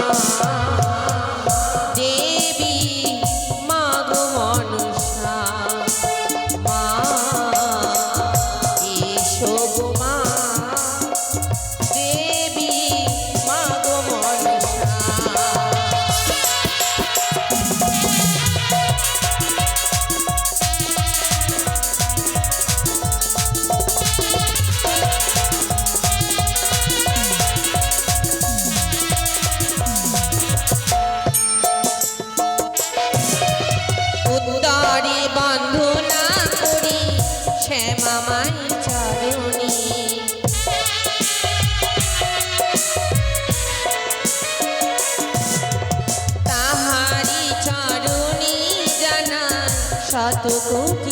গো শত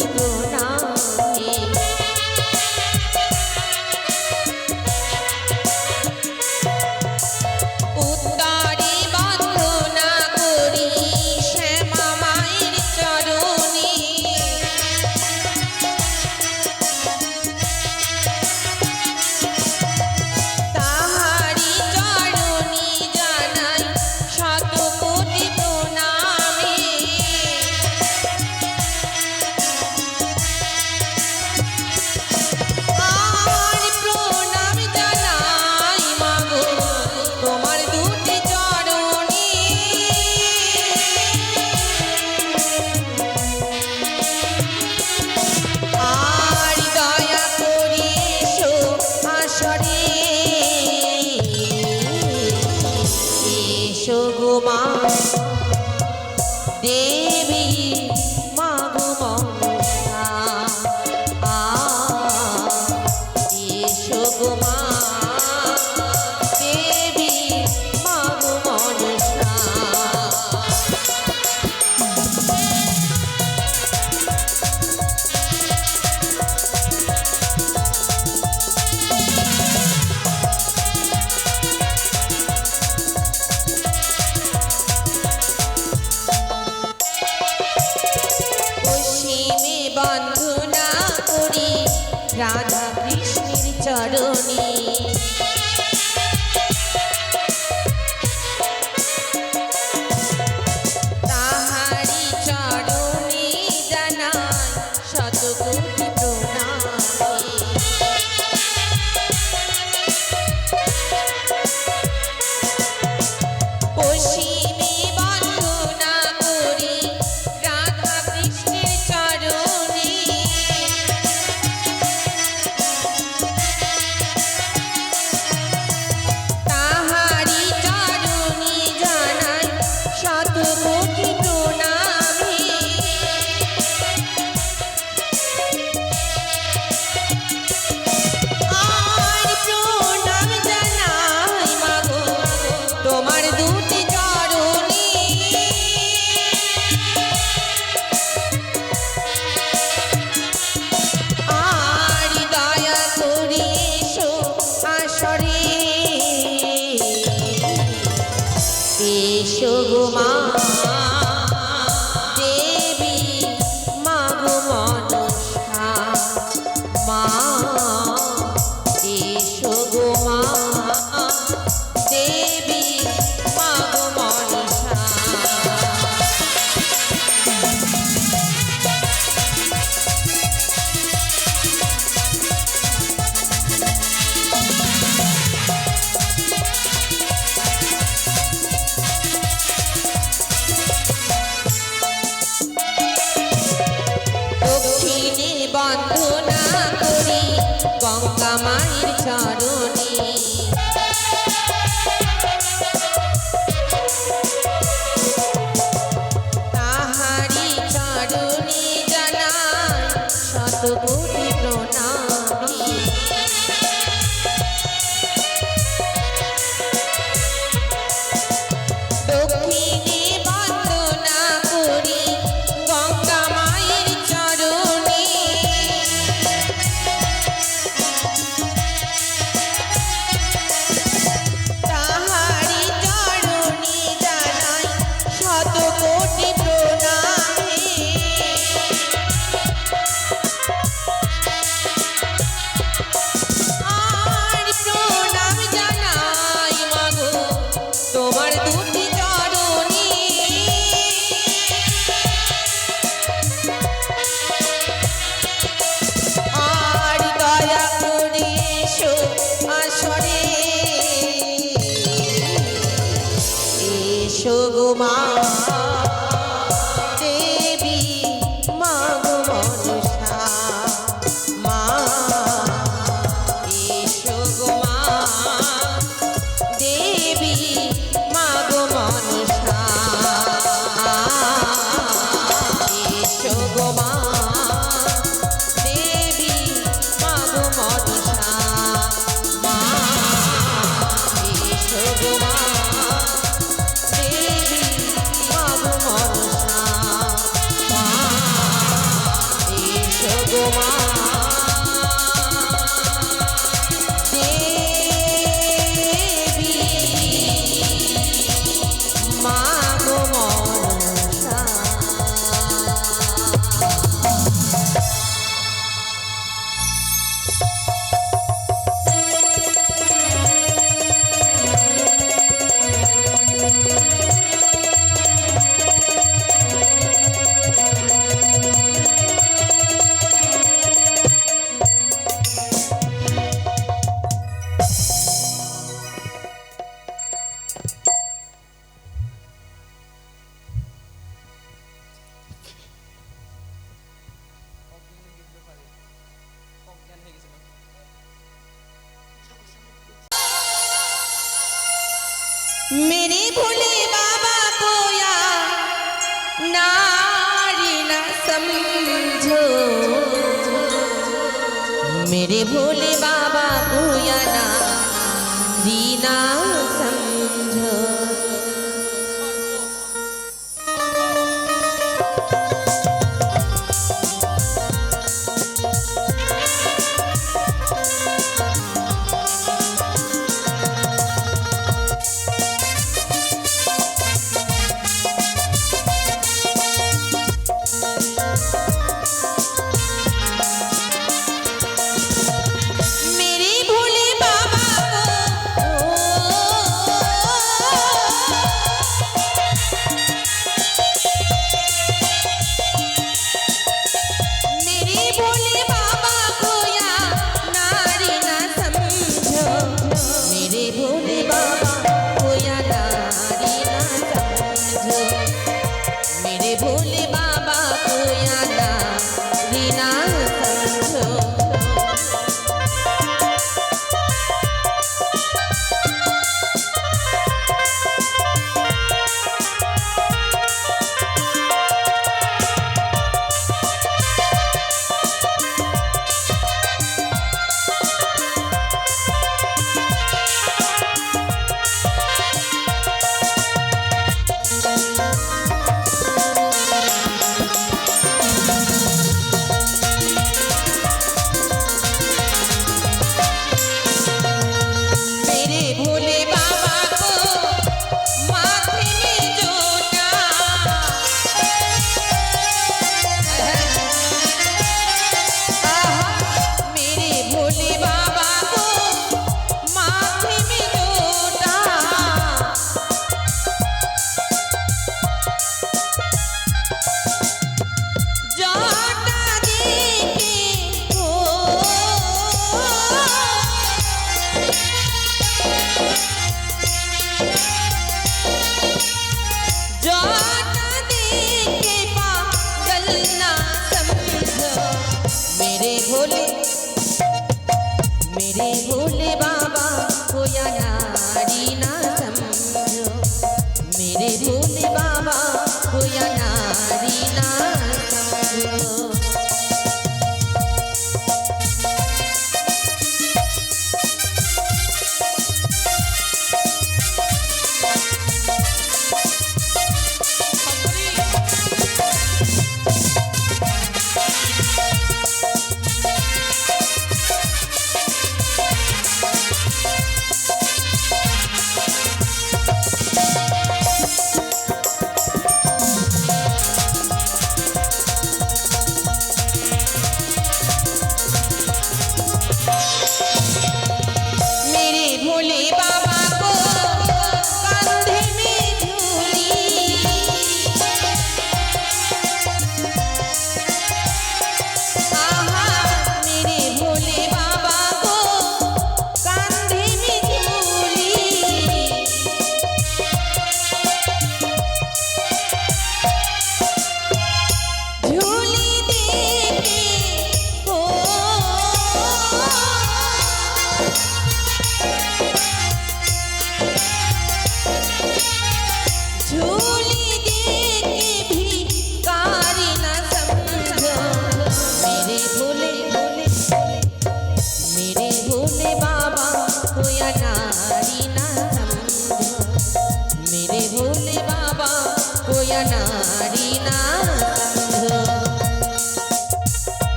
বন্দনা করি রাধা কৃষ্ণের চরণী। কামাইর চরণী। मेरे भोले बाबा को याना ना जीना सम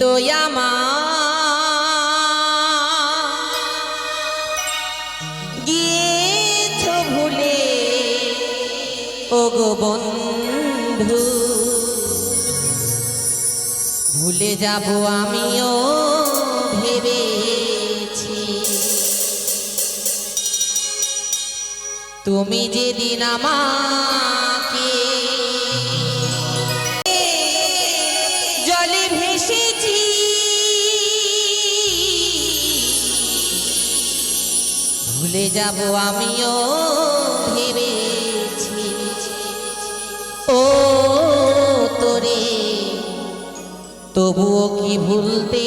তো আমার ভুলে ভুলে যাব আমিও ভেবেছি। তুমি যেদিন আমার ভুলে যাব আমিও ভেবেছি। ও তোরে তবুও কি ভুলতে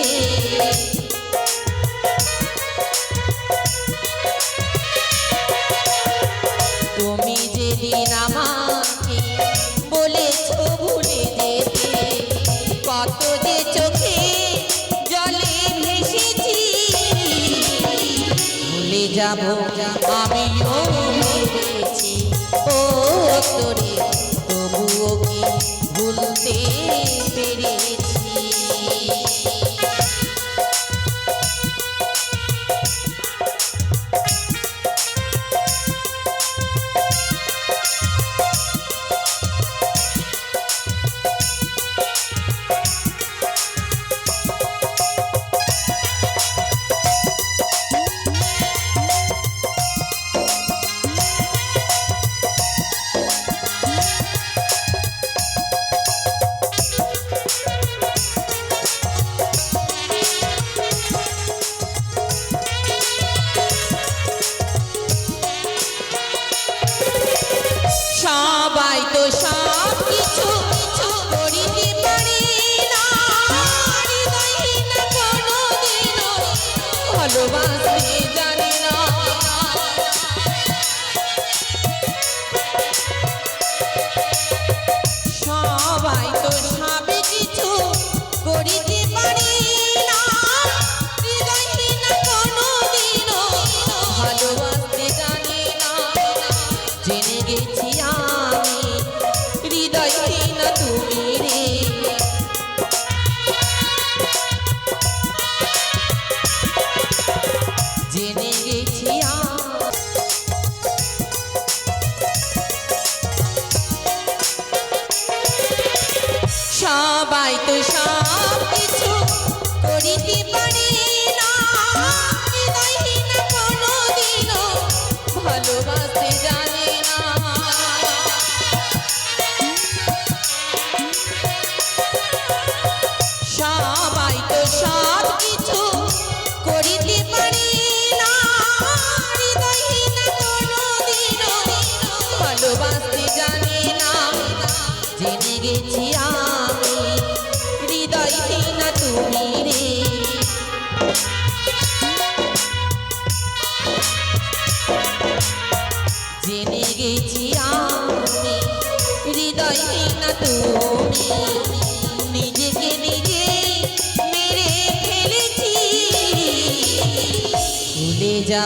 ভালোবাসি।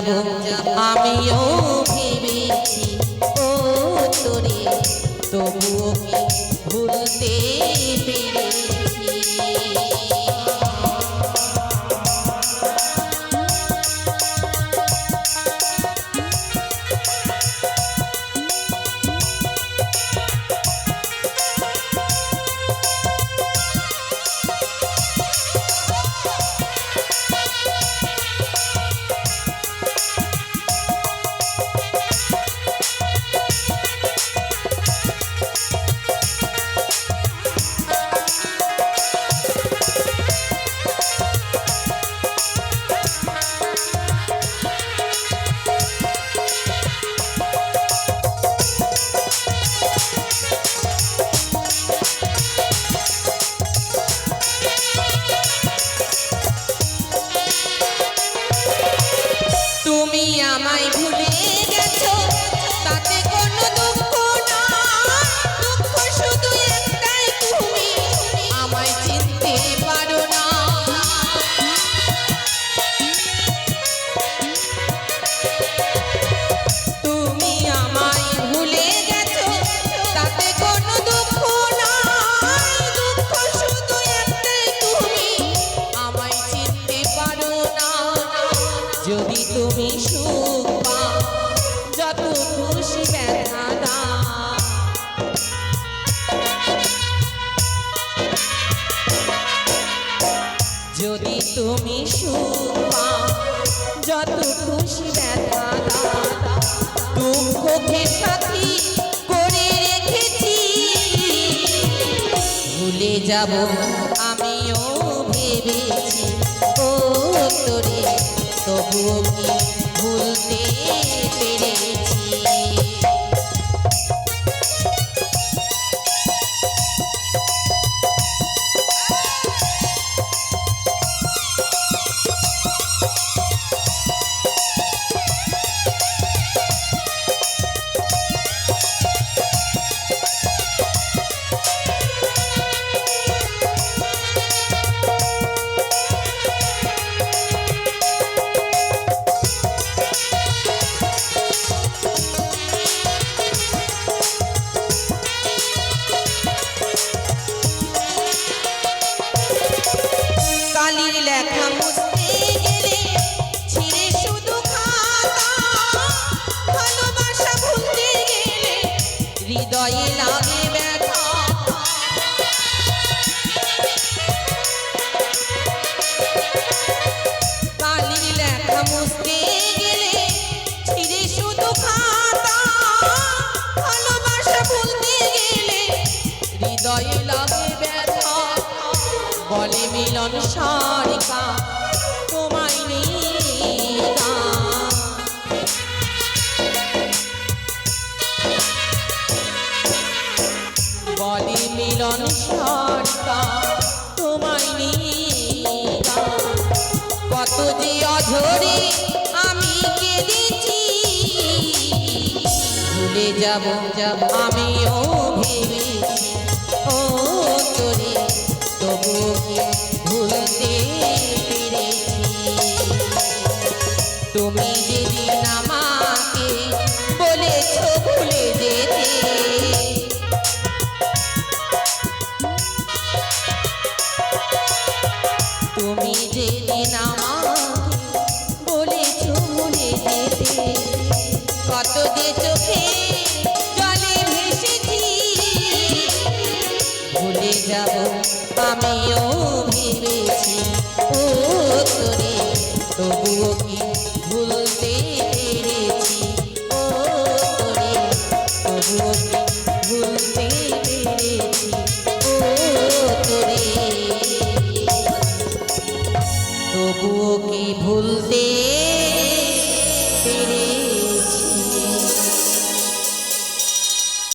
যাব। আমিও ভেবেছি ও তোরে তবুও ভুলতে পেরেছি? যত খুশি ব্যথা যদি তুমি সুখ পাও, যত খুশি ব্যথা দাও দুঃখকে সাথী ভুলে যাব আমিও ভেবেছি, ও তোরে তবুও কি মিলন সারিকা, তোমায় গান। মিলন সারিকা, তোমায় কত যে অঝরে আমি কেঁদেছি, ভুলে যাব যাব আমিও ভেবেছি ও তোরে তবু কি তুমি